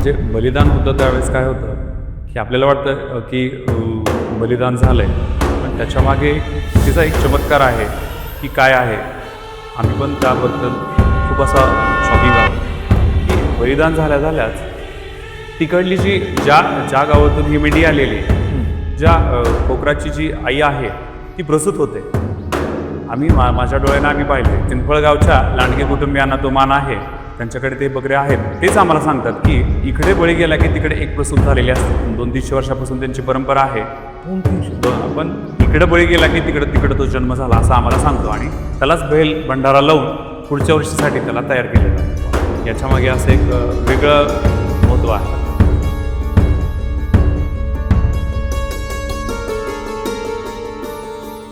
म्हणजे जे बलिदान होतं त्यावेळेस काय होतं की आपल्याला वाटतं की बलिदान झालं आहे पण त्याच्यामागे तिचा एक चमत्कार आहे की काय आहे? आम्ही पण त्याबद्दल खूप असा शॉकिंग आहोत की बलिदान झाल्या झाल्याच तिकडली जी ज्या ज्या गावातून ही मेंढी आलेली ज्या कोकराची जी आई आहे ती प्रसूत होते. आम्ही मा माझ्या डोळ्यांना आम्ही पाहिले. चिंफळगावच्या लांडगे कुटुंबियांना तो मान आहे. त्यांच्याकडे ते बकरे आहेत तेच आम्हाला सांगतात की इकडे बळी गेला की तिकडे एक प्रसूत झालेली असते. दोन तीनशे वर्षापासून त्यांची परंपरा आहे. पण इकडे बळी गेला की तिकडे तिकडे तो जन्म झाला असं आम्हाला सांगतो आणि त्यालाच बैल भंडारा लावून पुढच्या वर्षीसाठी त्याला तयार केलं जातं. याच्यामागे असं एक वेगळं महत्त्व आहे.